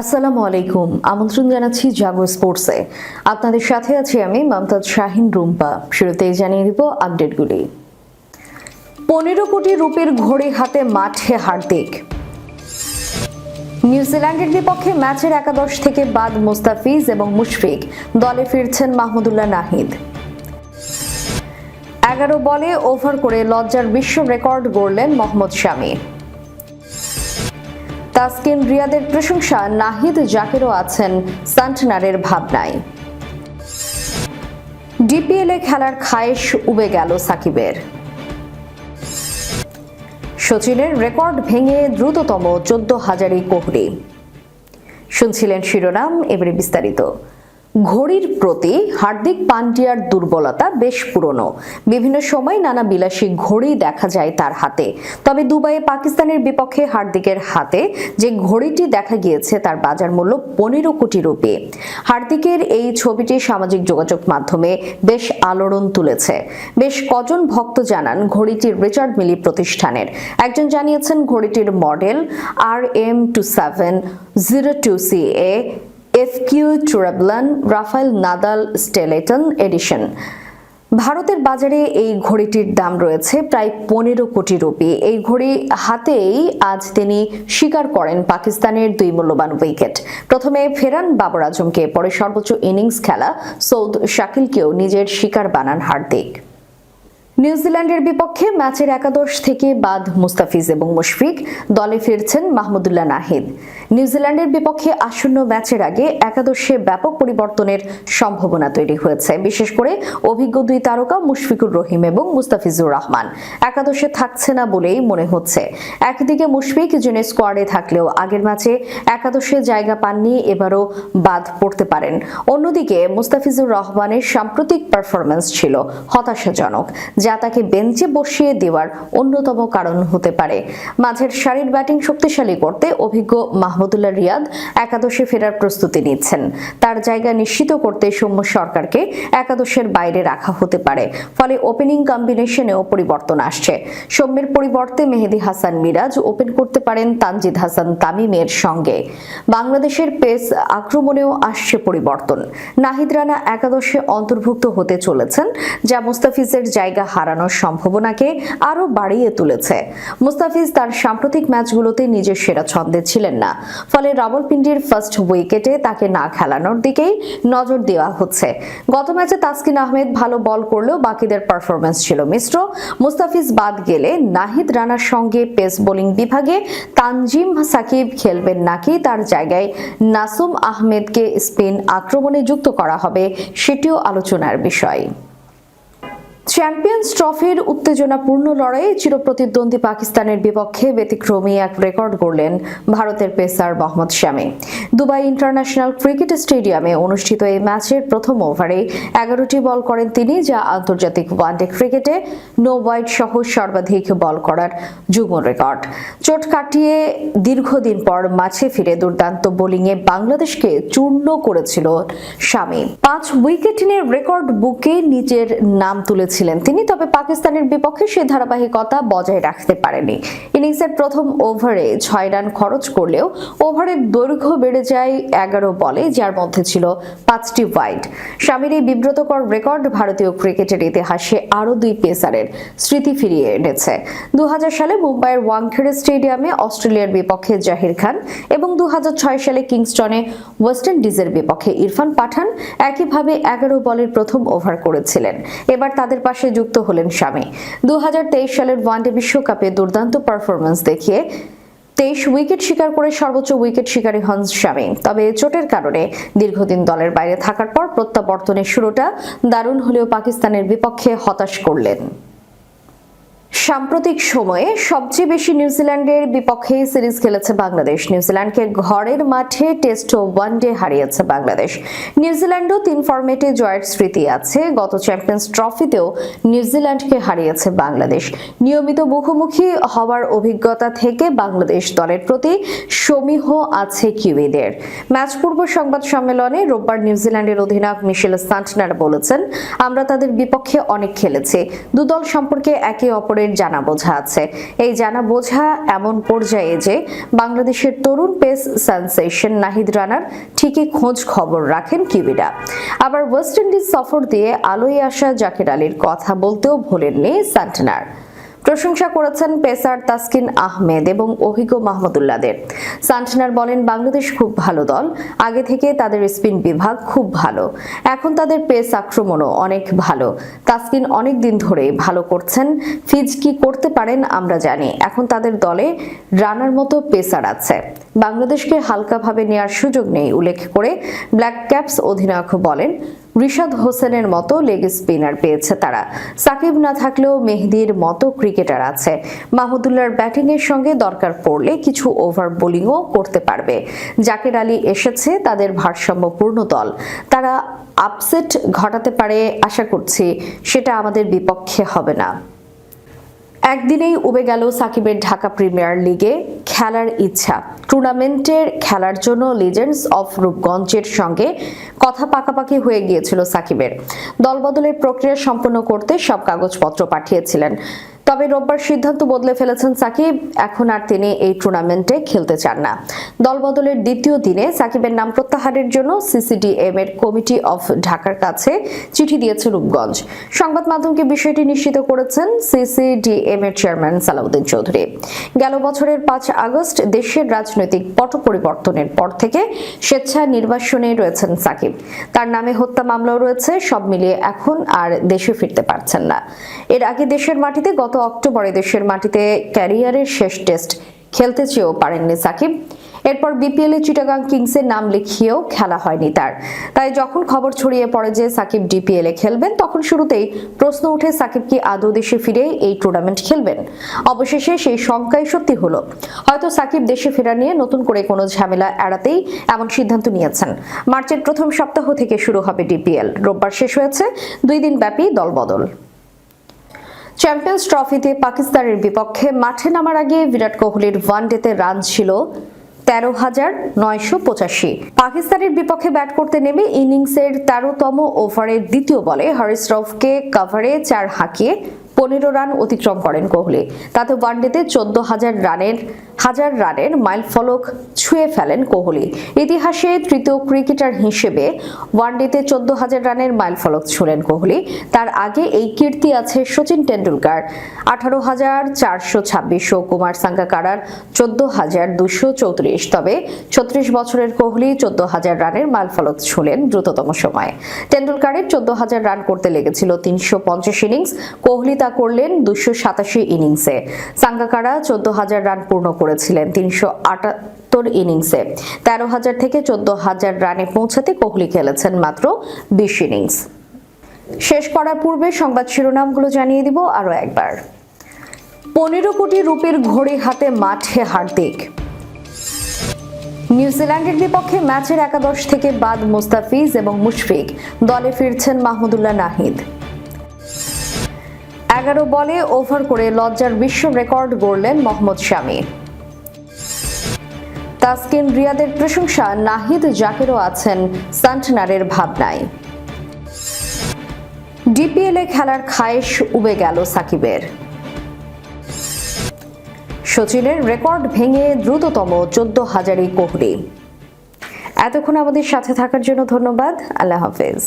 আসসালামু আলাইকুম। আমন্ত্রণ জানাচ্ছি জাগো স্পোর্টসে। আপনাদের সাথে আছি আমি মমতাজ শাহিন রুম্পা। শুরুতেই জানিয়ে দিব আপডেটগুলি। পনেরো কোটি রুপির ঘড়ি হাতে মাঠে হার্দিক। নিউজিল্যান্ডের বিপক্ষে ম্যাচের একাদশ থেকে বাদ মুস্তাফিজ এবং মুশফিক। দলে ফিরছেন মাহমুদুল্লাহ নাহিদ। এগারো বলে ওভার করে লজ্জার বিশ্ব রেকর্ড গড়লেন মোহাম্মদ শামী। তাসকিন রিয়াদের প্রশংসা নাহিদ জাকেরও আছেন সান্টনারের ভাবনায়। ডিপিএলে খেলার খায়েশ উবে গেল সাকিবের। সচিনের রেকর্ড ভেঙে দ্রুততম চোদ্দ হাজারি কোহলি। শুনছিলেন শিরোনাম, এবারে বিস্তারিত। ঘড়ির প্রতি হার্দিক পান্ডিয়ার দুর্বলতা বেশ পুরনো। বিভিন্ন সময় নানা বিলাসী ঘড়ি দেখা যায় তার হাতে। তবে দুবাইয়ে পাকিস্তানের বিপক্ষে হার্দিকের হাতে যে ঘড়িটি দেখা গিয়েছে তার বাজার মূল্য পনেরো কোটি রুপি। হার্দিকের এই ছবিটি সামাজিক যোগাযোগ মাধ্যমে বেশ আলোড়ন তুলেছে। বেশ কজন ভক্ত জানান ঘড়িটি রিচার্ড মিলি প্রতিষ্ঠানের। একজন জানিয়েছেন ঘড়িটির model R M two seven zero two C A FQ tourbillon Rafael Nadal skeleton edition. ভারতের বাজারে এই ঘড়িটির দাম রয়েছে প্রায় পনেরো কোটি রুপি। এই ঘড়ি হাতেই আজ তিনি স্বীকার করেন পাকিস্তানের দুই মূল্যবান উইকেট। প্রথমে ফেরান বাবর আজমকে, পরে সর্বোচ্চ ইনিংস খেলা সৌদ শাকিলকেও নিজের শিকার বানান হার্দিক। নিউজিল্যান্ডের বিপক্ষে ম্যাচের একাদশ থেকে বাদ মুস্তাফিজ এবং মুশফিক দলে ফিরছেন মাহমুদুল্লাহ নাহিদ। নিউজিল্যান্ডের বিপক্ষে আসন্ন ম্যাচের আগে একাদশে ব্যাপক পরিবর্তনের সম্ভাবনা তৈরি হয়েছে। বিশেষ করে অভিজ্ঞ দুই তারকা মুশফিকুর রহিম এবং মুস্তাফিজুর রহমান। একাদশে থাকছে না বলেই মনে হচ্ছে। একদিকে মুশফিক যিনি স্কোয়াডে থাকলেও আগের ম্যাচে একাদশে জায়গা পাননি, এবারও বাদ পড়তে পারেন। অন্যদিকে মুস্তাফিজুর রহমানের সাম্প্রতিক পারফরমেন্স ছিল হতাশাজনক। যা তাকে বেঞ্চে বসিয়ে দেওয়ার অন্যতম কারণ হতে পারে। মাঝের সারির ব্যাটিং শক্তিশালী করতে অভিজ্ঞ মাহমুদুল্লাহ রিয়াদ একাদশে ফেরার প্রস্তুতি নিচ্ছেন। তার জায়গা নিশ্চিত করতে সৌম্য সরকারকে একাদশের বাইরে রাখা হতে পারে। ফলে ওপেনিং কম্বিনেশনেও পরিবর্তন আসছে। সৌম্যের পরিবর্তে মেহেদি হাসান মিরাজ ওপেন করতে পারেন তানজিদ হাসান তামিমের সঙ্গে। বাংলাদেশের পেস আক্রমণেও আসছে পরিবর্তন। নাহিদ রানা একাদশে অন্তর্ভুক্ত হতে চলেছেন, যা মুস্তাফিজের জায়গা হারানোর সম্ভাবনাকে আরও বাড়িয়ে তুলেছে। মুস্তাফিজ তার সাম্প্রতিক ম্যাচগুলোতে নিজের সেরা ছন্দে ছিলেন না। ফলে রাবলপিন্ডির ফার্স্ট উইকেটে তাকে না খেলানোর দিকেই নজর দেওয়া হচ্ছে। গত ম্যাচে তাসকিন আহমেদ ভালো বল করলেও বাকিদের পারফরমেন্স ছিল মিশ্র। মুস্তাফিজ বাদ গেলে নাহিদ রানার সঙ্গে পেস বোলিং বিভাগে তানজিম সাকিব খেলবেন নাকি তার জায়গায় নাসুম আহমেদকে স্পিন আক্রমণে যুক্ত করা হবে সেটিও আলোচনার বিষয়। চ্যাম্পিয়ন্স ট্রফির উত্তেজনাপূর্ণ লড়াইয়ে চিরপ্রতিদ্বন্দ্বী পাকিস্তানের বিপক্ষে ব্যতিক্রমী এক রেকর্ড গড়লেন ভারতের pacer Mohammad Shami Dubai international cricket স্টেডিয়ামে অনুষ্ঠিত এই ম্যাচের প্রথম ওভারে এগারোটি বল করেন তিনি, যা আন্তর্জাতিক ওয়ানডে ক্রিকেটে নো ওয়াইড সহ সর্বাধিক বল করার যুগ্ম রেকর্ড। চোট কাটিয়ে দীর্ঘদিন পর মাঠে ফিরে দুর্দান্ত বোলিংয়ে বাংলাদেশকে চূর্ণ করেছিল শামী পাঁচ উইকেট নিয়ে রেকর্ড বুকে নিজের নাম তুলেছিলেন তিনি, তবে পাকিস্তানের বিপক্ষে সে ধারাবাহিকতা বজায় রাখতে পারেনি। ইনিংসের প্রথম ওভারে ছয় রান খরচ করলেও ওভারের দৈর্ঘ্য বেড়ে যায় এগারো বলে, যার মধ্যে ছিল পাঁচটি ওয়াইড। স্বামীর এই বিব্রতকর রেকর্ড ভারতীয় ক্রিকেটের ইতিহাসে আরও দুই পেসারের স্মৃতি ফিরিয়ে এনেছে। দু সালে মুম্বাইয়ের ওয়াংখেড়ে স্টেডিয়ামে অস্ট্রেলিয়ার বিপক্ষে জাহির খান এবং দু হাজার ছয় সালে কিংস্টনে ওয়েস্ট ইন্ডিজের বিপক্ষে ইরফান পাঠান একইভাবে এগারো বলের প্রথম ওভার করেছিলেন। এবার তাদের পাশে যুক্ত হলেন স্বামী। দু সালের ওয়ানডে বিশ্বকাপে দুর্দান্ত পারফরমেন্স দেখিয়ে তেইশ উইকেট শিকার করে সর্বোচ্চ উইকেট শিকারী হন স্বামী। তবে চোটের কারণে দীর্ঘদিন দলের বাইরে থাকার পর প্রত্যাবর্তনের শুরুটা দারুণ হলেও পাকিস্তানের বিপক্ষে হতাশ করলেন। সাম্প্রতিক সময়ে সবচেয়ে বেশি নিউজিল্যান্ডের বিপক্ষে সিরিজ খেলেছে বাংলাদেশ। নিউজিল্যান্ডকে ঘরের মাঠে টেস্ট ও ওয়ানডে হারিয়েছে বাংলাদেশ। নিউজিল্যান্ডও তিন ফরম্যাটে জয়ের স্মৃতি আছে। গত চ্যাম্পিয়ন্স ট্রফিতেও নিউজিল্যান্ডকে হারিয়েছে বাংলাদেশ। নিয়মিত মুখোমুখি হওয়ার অভিজ্ঞতা থেকে বাংলাদেশ দলের প্রতি সমীহ আছে কিউইদের। ম্যাচ পূর্ব সংবাদ সম্মেলনে রোববার নিউজিল্যান্ডের অধিনায়ক মিশেল সান্টনার বলেছেন, আমরা তাদের বিপক্ষে অনেক খেলেছি। দুদল সম্পর্কে একে অপরের তাদের জানা বোঝা আছে। এই জানা বোঝা এমন পর্যায়ে যে বাংলাদেশের তরুণ পেস সেন্সেশন নাহিদ রানার ঠিকই খোঁজ খবর রাখেন কিউবিরা। আবার ওয়েস্ট ইন্ডিজ সফর দিয়ে আলোয় আসা জাকির আলীর কথা বলতেও ভোলেননি সান্টনার প্রশংসা করেছেন পেসার তাসকিন আহমেদ এবং অভিজ্ঞ মাহমুদুল্লাদের। সান্টনার বলেন, বাংলাদেশ খুব ভালো দল। আগে থেকে তাদের স্পিন বিভাগ খুব ভালো। এখন তাদের পেস আক্রমণও অনেক ভালো। তাসকিন অনেক দিন ধরে ভালো করছেন। ফিজ কি করতে পারেন আমরা জানি। এখন তাদের দলে রানার মতো পেসার আছে। বাংলাদেশকে হালকাভাবে নেওয়ার সুযোগ নেই, উল্লেখ করে ব্ল্যাক ক্যাপস অধিনায়ক বলেন। রিশাদ হোসেনের মতো লেগ স্পিনার পেয়েছে তারা। সাকিব না থাকলেও মেহেদির মতো ক্রিকেটার আছে। মাহমুদুল্লাহর ব্যাটিংয়ের সঙ্গে দরকার পড়লে কিছু ওভার বোলিংও করতে পারবে। জাকির আলী এসেছে তাদের ভারসাম্যপূর্ণ দল। তারা আপসেট ঘটাতে পারে, আশা করছি সেটা আমাদের বিপক্ষে হবে না। একদিনেই উবে গেল সাকিবের ঢাকা প্রিমিয়ার লিগে খেলার ইচ্ছা। টুর্নামেন্টের খেলার জন্য লিজেন্ডস অফ রূপগঞ্জের সঙ্গে কথা পাকাপাকি হয়ে গিয়েছিল সাকিবের। দলবদলের প্রক্রিয়া সম্পন্ন করতে সব কাগজপত্র পাঠিয়েছিলেন। তবে রোববার সিদ্ধান্ত বদলে ফেলেছেন সাকিব। এখন আর তিনি এই টুর্নামেন্টে খেলতে চান না। দলবদলের দ্বিতীয় দিনে সাকিবের নাম প্রত্যাহারের জন্য সিসিডিএম এর কমিটি অফ ঢাকার কাছে চিঠি দিয়েছে রূপগঞ্জ। সংবাদ মাধ্যমকে বিষয়টি নিশ্চিত করেছেন সিসিডিএম এর চেয়ারম্যান সালাউদ্দিন চৌধুরী। গেল বছরের পাঁচ আগস্ট দেশের রাজনৈতিক পট পরিবর্তনের পর থেকে স্বেচ্ছা নির্বাসনে রয়েছেন সাকিব। তার নামে হত্যা মামলাও রয়েছে, সব মিলিয়ে এখন আর দেশে ফিরতে পারছেন না। এর আগে দেশের মাটিতে গত অক্টোবরে দেশের মাটিতে ক্যারিয়ারের শেষ টেস্ট খেলতে চেয়েও পারেননি সাকিব। এরপর বিপিএল এ চিটাগাং কিংসের নাম লিখিয়েও খেলা হয়নি তার। তাই যখন খবর ছড়িয়ে পড়ে যে সাকিব ডিপিএল এ খেলবেন, তখন শুরুতেই প্রশ্ন উঠে সাকিব কি আদৌ দেশে ফিরে এই টুর্নামেন্ট খেলবেন? অবশেষে সেই শঙ্কাই সত্যি হলো। হয়তো সাকিব দেশে ফেরা নিয়ে নতুন করে কোনো ঝামেলা এড়াতেই এমন সিদ্ধান্ত নিয়েছেন। মার্চের প্রথম সপ্তাহ থেকে শুরু হবে ডিপিএল। রোববার শেষ হয়েছে। দুই দিন ব্যাপী দলবদল। চ্যাম্পিয়ন্স ট্রফিতে পাকিস্তানের বিপক্ষে মাঠে নামার আগে বিরাট কোহলির ওয়ান ওয়ানডেতে রান ছিল তেরো হাজার নয়শো পঁচাশি। পাকিস্তানের বিপক্ষে ব্যাট করতে নেমে ইনিংসের তেরোতম ওভারের দ্বিতীয় বলে হরিস রফকে কাভারে চার হাঁকিয়ে পনেরো রান অতিক্রম করেন কোহলি। তাতে ওয়ান ওয়ানডেতে চোদ্দ হাজার রানের হাজার রানের মাইল ফলক ছুঁয়ে ফেলেন কোহলি। ইতিহাসে তৃতীয় ক্রিকেটার হিসেবে ওয়ানডেতে চোদ্দ হাজার রানের মাইল ফলক ছুঁলেন কোহলি। তার আগে এই কীর্তি আছে সচিন টেন্ডুলকার আঠারো হাজার চারশো ছাব্বিশ ও কুমার সাঙ্গাকারার চোদ্দ হাজার দুশো চৌত্রিশ। তবে ছত্রিশ বছরের কোহলি চোদ্দ হাজার রানের মাইল ফলক ছুঁলেন দ্রুততম সময়ে। টেন্ডুলকারের চোদ্দ হাজার রান করতে লেগেছিল তিনশো পঞ্চাশ ইনিংস। কোহলি তা করলেন দুশো সাতাশি ইনিংসে। সাঙ্গাকারা চোদ্দ হাজার রান পূর্ণ করেছিলেন তিনশো আটাত্তর ইনিংসে। তেরো হাজার থেকে চোদ্দ হাজার রানে পৌঁছাতে কোহলি খেলেছেন মাত্র বিশ ইনিংস। শেষ করার পূর্বে সংবাদ শিরোনামগুলো জানিয়ে দিব আরও একবার। পনেরো কোটি রুপির ঘড়ি হাতে মাঠে হার্দিক। নিউজিল্যান্ডের বিপক্ষে ম্যাচের একাদশ থেকে বাদ মুস্তাফিজ এবং মুশফিক। দলে ফিরছেন মাহমুদুল্লাহ নাহিদ। এগারো বলে ওভার করে লজ্জার বিশ্ব রেকর্ড গড়লেন মোহাম্মদ শামী। তাসকিন রিয়াদের প্রশংসা নাহিদ জাকেরও আছেন সান্টনারের ভাবনায়। ডিপিএলে খেলার খায়েশ উবে গেল সাকিবের। সচিনের রেকর্ড ভেঙে দ্রুততম চোদ্দ হাজারি কোহলি। এতক্ষণ আমাদের সাথে থাকার জন্য ধন্যবাদ। আল্লাহ হাফেজ।